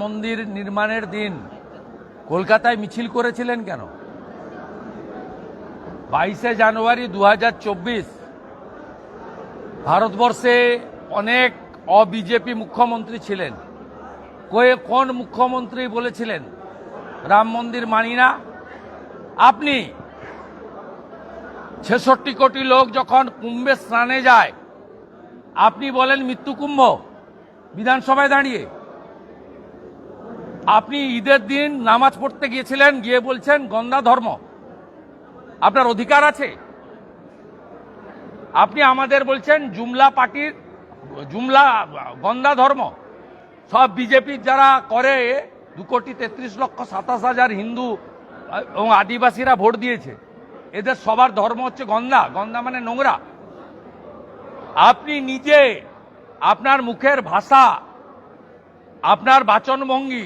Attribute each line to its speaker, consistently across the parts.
Speaker 1: মন্দির নির্মাণের দিন কলকাতায় মিছিল করেছিলেন কেন? বাইশে জানুয়ারি দুহাজার চব্বিশ, ভারতবর্ষে অনেক অবিজেপি মুখ্যমন্ত্রী ছিলেন। কয়ে কোন মুখ্যমন্ত্রী বলেছিলেন, রাম মন্দির মানি না? আপনি ছেষট্টি কোটি লোক যখন কুম্ভে স্নানে যায়, আপনি বলেন মৃত্যু কুম্ভ, বিধানসভায় দাঁড়িয়ে। আপনি ঈদের দিন নামাজ পড়তে গিয়েছিলেন, গিয়ে বলছেন গন্দা ধর্ম। আপনার অধিকার আছে? আপনি আমাদের বলছেন, জুমলা পার্টির জুমলা গন্দা ধর্ম। সব বিজেপির যারা করে, দু কোটি তেত্রিশ লক্ষ সাতাশ হাজার হিন্দু এবং আদিবাসীরা ভোট দিয়েছে। এদের সবার ধর্ম হচ্ছে গন্দা গন্দা মানে নোংরা। আপনি নিজে, আপনার মুখের ভাষা, আপনার বাচনভঙ্গি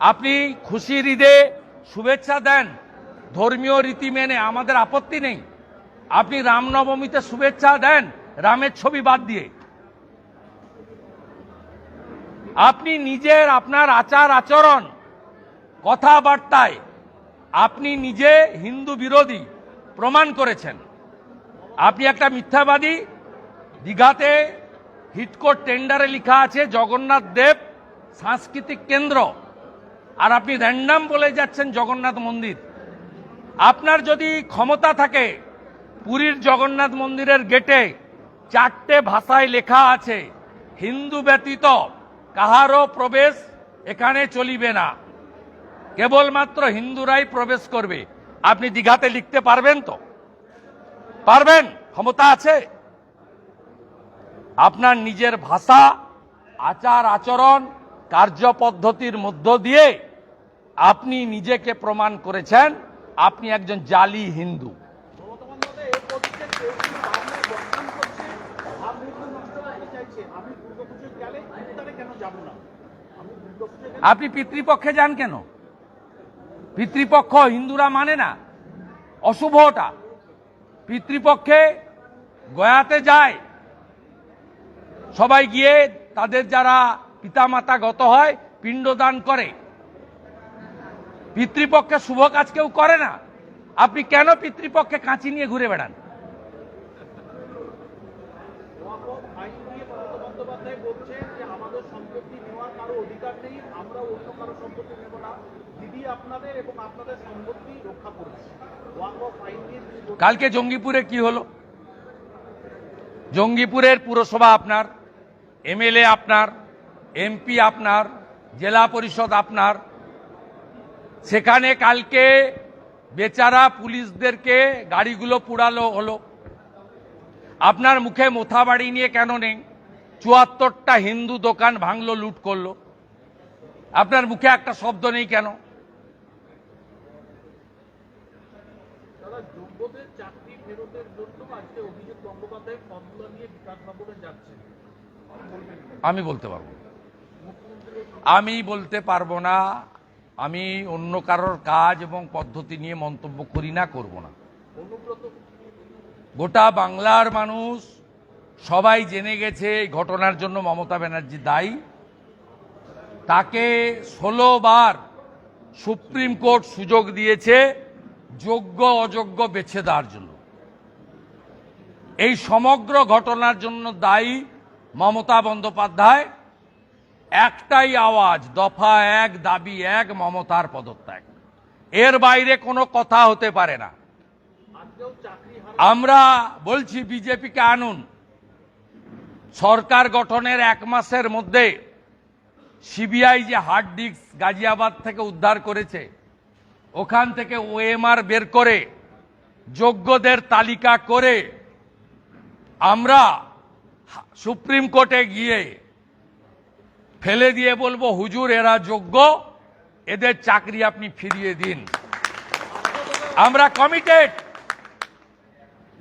Speaker 1: আপনি খুশির ঈদে শুভেচ্ছা দেন। ধর্মীয় রীতি মেনে আমাদের আপত্তি নেই। আপনি রামনবমীতে শুভেচ্ছা দেন, রামের ছবি বাদ দিয়ে। আপনি নিজের আপনার আচার আচরণ, কথাবার্তায় আপনি নিজে হিন্দু বিরোধী প্রমাণ করেছেন। আপনি একটা মিথ্যাবাদী দীঘাতে হিটকোট টেন্ডারে লেখা আছে, জগন্নাথ দেব সাংস্কৃতিক কেন্দ্র। আর আপনি র্যান্ডাম বলে যাচ্ছেন জগন্নাথ মন্দির। আপনার যদি ক্ষমতা থাকে, পুরীর জগন্নাথ মন্দিরের গেটে চারটে ভাষায় লেখা আছে, হিন্দু ব্যতীত কাহারও প্রবেশ এখানে চলিবে না। কেবলমাত্র হিন্দুরাই প্রবেশ করবে। আপনি দীঘাতে লিখতে পারবেন তো? পারবেন? ক্ষমতা আছে? আপনার নিজের ভাষা, আচার, আচরণ কার্যপদ্ধতির মধ্য দিয়ে আপনি নিজেকে প্রমাণ করেছেন, আপনি একজন জালি হিন্দু। আপনি পিতৃপক্ষে যান কেন? পিতৃপক্ষ হিন্দুরা মানে না, অশুভটা। পিতৃপক্ষে গয়াতে যায়, সবাই গিয়ে তাদের যারা পিতামাতা গত হয়, পিণ্ডদান করে। পিতৃপক্ষে শুভ কাজ কেউ করে না। আপনি কেন পিতৃপক্ষে কাঁচি নিয়ে ঘুরে বেড়ান? কালকে জঙ্গিপুরে কি হলো? জঙ্গিপুরের পুরসভা আপনার, এমএলএ আপনার এমপি আপনার জেলা পরিষদ আপনার। সেখানে কালকে বেচারা পুলিশদেরকে গাড়িগুলো পুড়ালো হলো। আপনার মুখে মোথা বাড়ি নিয়ে কেন নেই? চুয়াত্তরটা হিন্দু দোকান ভাঙলো লুট করল। আপনার মুখে একটা শব্দ নেই কেন? আমি বলতে পারব। আমি বলতে পারব না, আমি অন্য কারোর কাজ এবং পদ্ধতি নিয়ে মন্তব্য করি না, করব না। গোটা বাংলার মানুষ সবাই জেনে গেছে এই ঘটনার জন্য মমতা ব্যানার্জি দায়ী। তাকে ষোলো বার সুপ্রিম কোর্ট সুযোগ দিয়েছে, যোগ্য, অযোগ্য বেছে দেওয়ার জন্য। এই সমগ্র ঘটনার জন্য দায়ী মমতা বন্দ্যোপাধ্যায়। একটাই আওয়াজ, দফা এক, দাবি এক, মমতার পদত্যাগ। এর বাইরে কোনো কথা হতে পারে না। আমরা বলছি বিজেপিকে আনুন। সরকার গঠনের এক মাসের মধ্যে সিবিআই যে হার্ড ডিস্ক গাজিয়াবাদ থেকে উদ্ধার করেছে, ওখান থেকে ওএমআর বের করে, যোগ্যদের তালিকা করে আমরা সুপ্রিম কোর্টে গিয়ে ফেলে দিয়ে বলব, হুজুর, এরা যোগ্য। এদের চাকরি আপনি ফিরিয়ে দিন। আমরা কমিটেড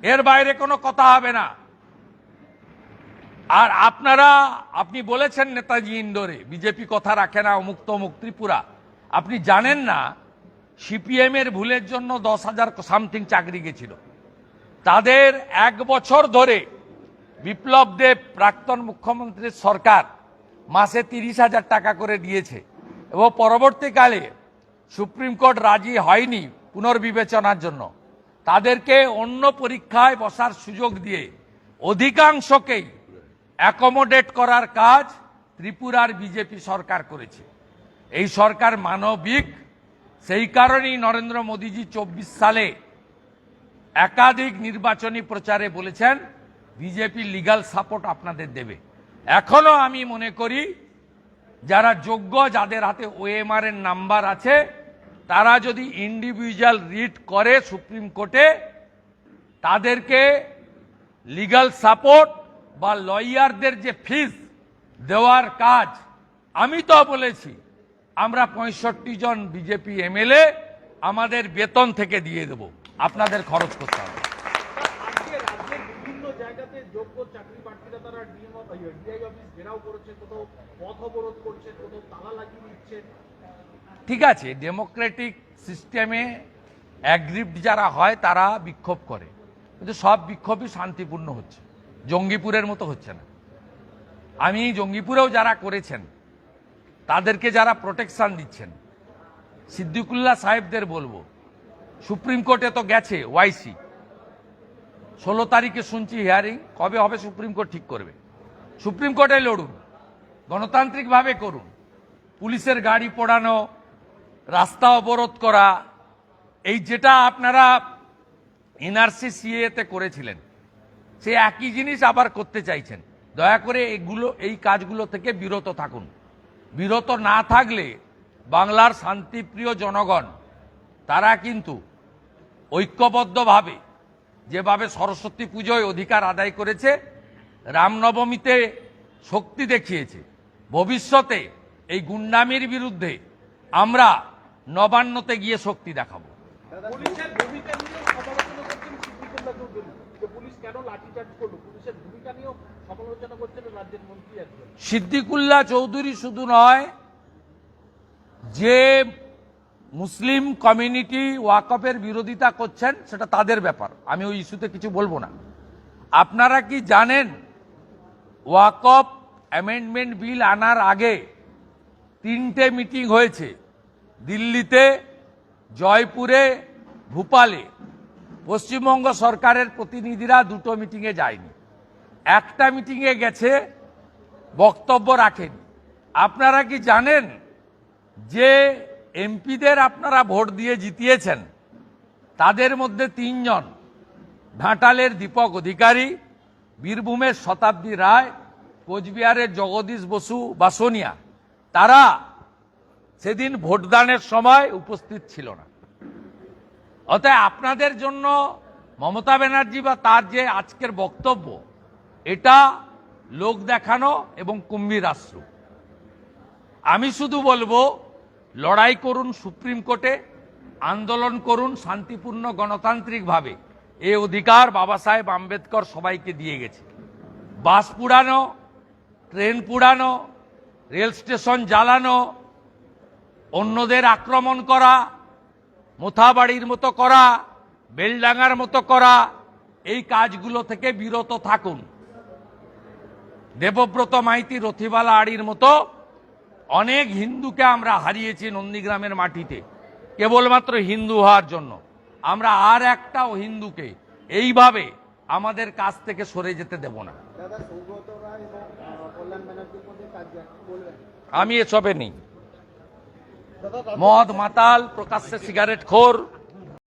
Speaker 1: এর বাইরে কোনো কথা হবে না। আর আপনারা, আপনি বলেছেন নেতাজি ইন্দোরে, বিজেপি কথা রাখে না মুক্ত মুখ ত্রিপুরা। আপনি জানেন না, সিপিএম এর ভুলের জন্য দশ হাজার সামথিং চাকরি গেছিল। তাদের এক বছর ধরে বিপ্লব দেব প্রাক্তন মুখ্যমন্ত্রীর সরকার মাসে তিরিশ হাজার টাকা করে দিয়েছে। এবং পরবর্তীকালে সুপ্রিম কোর্ট রাজি হয়নি পুনর্বিবেচনার জন্য। তাদেরকে অন্য পরীক্ষায় বসার সুযোগ দিয়ে অধিকাংশকেই অ্যাকোমোডেট করার কাজ ত্রিপুরার বিজেপি সরকার করেছে। এই সরকার মানবিক, সেই কারণেই নরেন্দ্র মোদীজি চব্বিশ সালে একাধিক নির্বাচনী প্রচারে বলেছেন, বিজেপি লিগাল সাপোর্ট আপনাদের দেবে। এখনও আমি মনে করি, যারা যোগ্য, যাদের হাতে ওএমআর এর নাম্বার আছে, তারা যদি ইন্ডিভিজুয়াল রিট করে সুপ্রিম কোর্টে তাদেরকে লিগাল সাপোর্ট বা লয়ারদের যে ফিস দেওয়ার কাজ, আমি তো বলেছি, আমরা পঁয়ষট্টি জন বিজেপি এমএলএ আমাদের বেতন থেকে দিয়ে দেব। আপনাদের খরচ করতে হবে।
Speaker 2: প্রার্থীরা তারা ডিআই অফিস ঘেরাও করেছে, কোথাও পথ অবরোধ করছে, কোথাও তালা লাগিয়ে দিচ্ছে।
Speaker 1: ঠিক আছে, ডেমোক্রেটিক সিস্টেমে অ্যাগ্রিপ্ট যারা হয়, তারা বিক্ষোভ করে। কিন্তু সব বিক্ষোভই শান্তিপূর্ণ হচ্ছে। জঙ্গিপুরের মতো হচ্ছে না। আমি জঙ্গিপুরেও যারা করেছেন, তাদেরকে যারা প্রোটেকশন দিচ্ছেন, সিদ্দিকুল্লাহ সাহেবদের বলব, সুপ্রিম কোর্টে তো গেছে, ওয়াইসি। ষোলো তারিখে শুনছি হিয়ারিং কবে হবে সুপ্রিম কোর্ট ঠিক করবে? সুপ্রিম কোর্টে লড়ুন, গণতান্ত্রিকভাবে করুন, পুলিশের গাড়ি পোড়ানো রাস্তা অবরোধ করা, এই যেটা আপনারা এনআরসি সিএতে করেছিলেন, সে একই জিনিস আবার করতে চাইছেন। দয়া করে এগুলো, এই কাজগুলো থেকে বিরত থাকুন। বিরত না থাকলে বাংলার শান্তিপ্রিয় জনগণ, তারা কিন্তু ঐক্যবদ্ধভাবে যেভাবে সরস্বতী পুজোয় অধিকার আদায় করেছে রামনবমীতে শক্তি দেখিয়েছে। ভবিষ্যতে এই গুন্ডামির বিরুদ্ধে আমরা নবান্নতে গিয়ে শক্তি দেখাবো।
Speaker 2: সিদ্দিকুল্লাহ চৌধুরী
Speaker 1: শুধু নয় যে মুসলিম কমিউনিটি ওয়াকফের বিরোধিতা করছেন, সেটা তাদের ব্যাপার। আমি ওই ইস্যুতে কিছু বলব না। আপনারা কি জানেন, ওয়াকফ অ্যামেন্ডমেন্ট বিল আনার আগে তিনটে মিটিং হয়েছে। দিল্লিতে, জয়পুরে, ভূপালে। পশ্চিমবঙ্গ সরকারের প্রতিনিধিরা দুটো মিটিংয়ে যায়নি। একটা মিটিংয়ে গেছে, বক্তব্য রাখেন। আপনারা কি জানেন যে এমপিদের আপনারা ভোট দিয়ে জিতিয়েছেন। তাদের মধ্যে তিনজন, ঘাটালের দীপক অধিকারী, বীরভূমের শতাব্দী রায়, কোচবিহারের জগদীশ বসু বাসনিয়া। তারা সেদিন ভোটদানের সময় উপস্থিত ছিল না। অতএব আপনাদের জন্য মমতা ব্যানার্জি বা তার যে আজকের বক্তব্য, এটা লোক দেখানো এবং কুম্ভীর আশ্রু। আমি শুধু বলব লড়াই করুন সুপ্রিম কোর্টে, আন্দোলন করুন শান্তিপূর্ণ গণতান্ত্রিকভাবে এ অধিকার বাবা সাহেব আম্বেদকর সবাইকে দিয়ে গেছে। বাস পুড়ানো, ট্রেন পুড়ানো, রেল স্টেশন জ্বালানো, অন্যদের আক্রমণ করা, মোথাবাড়ির মতো করা, বেলডাঙ্গার মতো করা, এই কাজগুলো থেকে বিরত থাকুন। দেবব্রত মাইতি রথিবালা আড়ির মতো অনেক হিন্দুকে আমরা হারিয়েছি নন্দীগ্রামের মাটিতে কেবলমাত্র হিন্দু হওয়ার জন্য। আমরা আর একটাও হিন্দুকে এইভাবে আমাদের কাছ থেকে সরে যেতে দেব না। আমি এসবে নেই। মদ মাতাল প্রকাশ্যে সিগারেট খোর